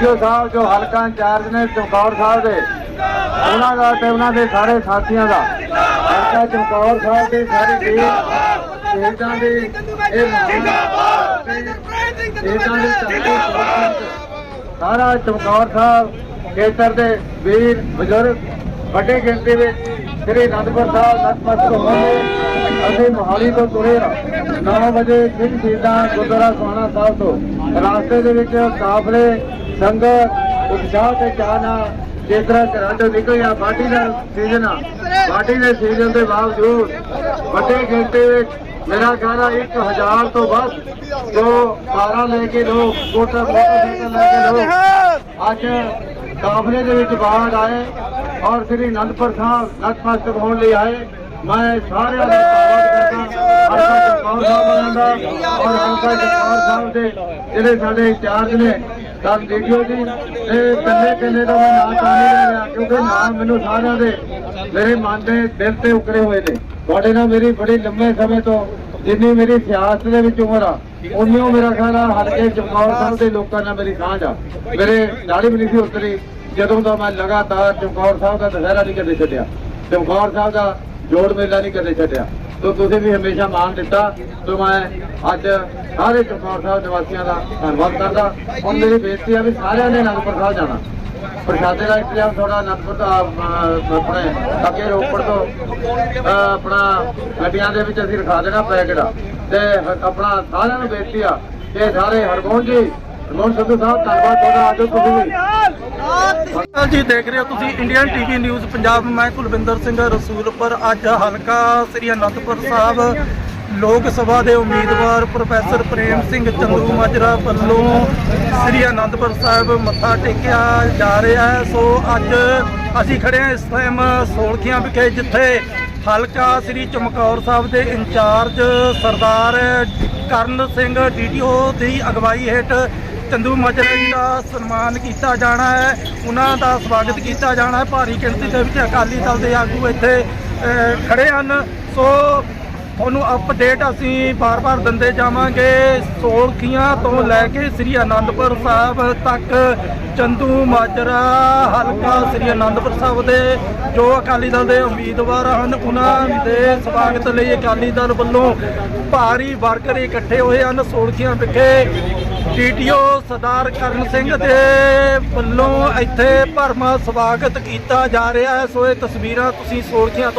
ਜੋ ਸਾਹਿਬ ਜੋ ਹਲਕਾ ਇੰਚਾਰਜ ਨੇ ਚਮਕੌਰ ਸਾਹਿਬ ਦੇ ਉਹਨਾਂ ਦਾ ਤੇ ਉਹਨਾਂ ਦੇ ਸਾਰੇ ਸਾਥੀਆਂ ਦਾ ਹਲਕਾ ਚਮਕੌਰ ਸਾਹਿਬ ਦੇ ਸਾਰੇ ਵੀਰ ਸ਼ਹੀਦਾਂ ਦੇ ਇਹ ਮਹਾਨ ਸ਼ਹੀਦਾਂ ਦੇ ਚੰਗੇ ਸਾਰਾ ਚਮਕੌਰ ਸਾਹਿਬ ਖੇਤਰ ਦੇ ਵੀਰ, ਬਜ਼ੁਰਗ, ਵੱਡੇ ਗਿਣਤੀ ਵਿੱਚ ਸ੍ਰੀ ਅਨੰਦਪੁਰ ਸਾਹਿਬ ਨਤਮਸਤਕ ਹੋਏ ਅਸੀਂ ਮੋਹਾਲੀ ਤੋਂ ਤੁਰੇ 9 ਵਜੇ ਸਿੰਘ ਸ਼ਹੀਦਾਂ ਗੁਰਦੁਆਰਾ ਸੋਹਣਾ ਸਾਹਿਬ ਤੋਂ। ਰਾਸਤੇ ਦੇ ਵਿੱਚ ਕਾਫਲੇ, ਸੰਗਤ, ਉਤਸ਼ਾਹ ਤੇ ਚਾਹ ਨਾਲ ਜਿਸ ਤਰ੍ਹਾਂ ਘਰਾਂ ਤੋਂ ਨਿਕਲਿਆ ਬਾਟੀ ਦਾ ਸੀਜ਼ਨ ਆ। ਬਾਟੀ ਦੇ ਸੀਜ਼ਨ ਦੇ ਬਾਵਜੂਦ ਵੱਡੇ ਗਿਣਤੀ ਵਿੱਚ ਮੇਰਾ ਖਿਆਲ ਆ 1000 ਤੋਂ ਵੱਧ ਜੋ ਕਾਰਾਂ ਲੈ ਕੇ ਲੋਕ ਮੋਟਰ ਮੋਟਰਸਾਈਕਲ ਲੈ ਕੇ ਲੋਕ ਅੱਜ ਕਾਫਲੇ ਦੇ ਵਿੱਚ ਬਾਹਰ ਆਏ ਔਰ ਸ੍ਰੀ ਅਨੰਦਪੁਰ ਸਾਹਿਬ ਨਤਮਸਤਕ ਹੋਣ ਲਈ ਆਏ। ਮੈਂ ਸਾਰਿਆਂ ਦਾ ਧੰਨਵਾਦ ਕਰਦਾ ਸਾਹਿਬ ਦਾ ਔਰ ਹਲਕਾ ਚਮਕੌਰ ਸਾਹਿਬ ਦੇ ਜਿਹੜੇ ਸਾਡੇ ਇੰਚਾਰਜ ਨੇ ਤਾਂ ਵੀਡੀਓ ਜੀ ਇਹ ਕੱਲੇ ਕੱਲੇ ਦਾ ਮੈਂ ਨਾਂ ਤਾਂ ਨਹੀਂ ਲੈ ਰਿਹਾ ਕਿਉਂਕਿ ਨਾਮ ਮੈਨੂੰ ਸਾਰਿਆਂ ਦੇ ਮੇਰੇ ਮਨ ਦੇ ਦਿਲ ਤੇ ਉਕਰੇ ਹੋਏ ਨੇ। ਤੁਹਾਡੇ ਨਾਲ ਮੇਰੀ ਬੜੀ ਲੰਮੇ ਸਮੇਂ ਤੋਂ ਜਿੰਨੀ ਮੇਰੀ ਸਿਆਸਤ ਦੇ ਵਿੱਚ ਉਮਰ ਆ, ਉਨਿਓ ਮੇਰਾ ਖਿਆਲ ਆ ਹਲਕੇ ਚਮਕੌਰ ਸਾਹਿਬ ਦੇ ਲੋਕਾਂ ਨਾਲ ਮੇਰੀ ਸਾਂਝ ਆ। ਮੇਰੇ ਦਾੜੀ ਵੀ ਨਹੀਂ ਸੀ ਉਤਰੀ, ਜਦੋਂ ਦਾ ਮੈਂ ਲਗਾਤਾਰ ਚਮਕੌਰ ਸਾਹਿਬ ਦਾ ਦੁਸਹਿਰਾ ਨਹੀਂ ਕਦੇ ਛੱਡਿਆ ਚਮਕੌਰ ਸਾਹਿਬ ਦਾ ਜੋੜ ਮੇਲਾ ਨਹੀਂ ਕਦੇ ਛੱਡਿਆ। ਤੋ ਤੁਸੀਂ ਵੀ ਹਮੇਸ਼ਾ ਮਾਣ ਦਿੱਤਾ, ਤੋ ਮੈਂ ਅੱਜ ਸਾਰੇ ਚਮਕੌਰ ਸਾਹਿਬ ਨਿਵਾਸੀਆਂ ਦਾ ਧੰਨਵਾਦ ਕਰਦਾ। ਹੁਣ ਮੇਰੀ ਬੇਨਤੀ ਆ ਵੀ ਸਾਰਿਆਂ ਨੇ ਅਨੰਦਪੁਰ ਸਾਹਿਬ ਜਾਣਾ। ਪ੍ਰਸ਼ਾਦੇ ਦਾ ਇੰਤਜ਼ਾਮ ਥੋੜਾ ਅਨੰਦਪੁਰ ਦਾ ਆਪਣੇ ਅੱਗੇ ਰੋਪੜ ਤੋਂ ਆਪਣਾ ਗੱਡੀਆਂ ਦੇ ਵਿੱਚ ਅਸੀਂ ਰਖਾ ਦੇਣਾ ਪੈਕਟ ਤੇ ਆਪਣਾ ਸਾਰਿਆਂ ਨੂੰ ਬੇਨਤੀ ਆ ਕਿ ਸਾਰੇ ਹਰਮੋਹਨ ਜੀ ਹਰਮੋਹਨ ਸਿੱਧੂ ਸਾਹਿਬ, ਧੰਨਵਾਦ ਤੁਹਾਡਾ, ਆਜੋ ਤੁਸੀਂ ਵੀ। ਸਤਿ ਜੀ ਦੇਖ ਰਹੇ ਹੋ ਤੁਸੀਂ ਇੰਡੀਅਨ ਟੀਵੀ ਨਿਊਜ਼ ਪੰਜਾਬ ਮੈਂ ਕੁਲਵਿੰਦਰ ਸਿੰਘ ਰਸੂਲਪੁਰ ਅੱਜ ਹਲਕਾ ਸ੍ਰੀ ਅਨੰਦਪੁਰ ਸਾਹਿਬ ਲੋਕ ਸਭਾ ਦੇ ਉਮੀਦਵਾਰ ਪ੍ਰੋਫੈਸਰ ਪ੍ਰੇਮ ਸਿੰਘ ਚੰਦੂ ਮਾਜਰਾ ਵੱਲੋਂ ਸ੍ਰੀ ਅਨੰਦਪੁਰ ਸਾਹਿਬ ਮੱਥਾ ਟੇਕਿਆ ਜਾ ਰਿਹਾ ਹੈ। ਸੋ ਅੱਜ ਅਸੀਂ ਖੜੇ ਹਾਂ ਇਸ ਟਾਈਮ ਸੋਲਖੀਆਂ ਵਿਖੇ ਜਿੱਥੇ ਹਲਕਾ ਸ੍ਰੀ ਚਮਕੌਰ ਸਾਹਿਬ ਦੇ ਇੰਚਾਰਜ ਸਰਦਾਰ ਕਰਨ ਸਿੰਘ ਡੀਟੀਓ ਦੀ ਅਗਵਾਈ ਹੇਠ ਚੰਦੂ ਮਾਜਰਾ ਜੀ ਦਾ ਸਨਮਾਨ ਕੀਤਾ ਜਾਣਾ ਹੈ। ਉਹਨਾਂ ਦਾ ਸਵਾਗਤ ਕੀਤਾ ਜਾਣਾ ਹੈ। ਭਾਰੀ ਗਿਣਤੀ ਦੇ ਵਿੱਚ ਅਕਾਲੀ ਦਲ ਦੇ ਆਗੂ ਇੱਥੇ ਅਹ, ਖੜੇ ਹਨ। ਸੋ ਤੁਹਾਨੂੰ ਅਪਡੇਟ ਅਸੀਂ ਬਾਰ-ਬਾਰ ਦਿੰਦੇ ਜਾਵਾਂਗੇ। ਸੋਲਖੀਆਂ ਤੋਂ ਲੈ ਕੇ ਸ੍ਰੀ ਅਨੰਦਪੁਰ ਸਾਹਿਬ ਤੱਕ। ਚੰਦੂ, ਮਾਜਰਾ, ਹਲਕਾ ਸ੍ਰੀ ਅਨੰਦਪੁਰ ਸਾਹਿਬ ਦੇ ਜੋ ਅਕਾਲੀ ਦਲ ਦੇ ਉਮੀਦਵਾਰ ਹਨ, ਉਹਨਾਂ ਦੇ ਸਵਾਗਤ ਲਈ ਅਕਾਲੀ ਦਲ ਵੱਲੋਂ ਭਾਰੀ ਵਰਕਰ ਇਕੱਠੇ ਹੋਏ ਹਨ ਸੋਲਖੀਆਂ ਵਿਖੇ। ਟੀਟੀਓ ਸਰਦਾਰ ਕਰਨ ਸਿੰਘ ਦੇ ਵੱਲੋਂ ਇੱਥੇ ਭਰਮਾ ਸਵਾਗਤ ਕੀਤਾ ਜਾ ਰਿਹਾ ਹੈ। ਸੋ ਇਹ ਤਸਵੀਰਾਂ ਤੁਸੀਂ ਸੋਲਖੀਆਂ ਤੋਂ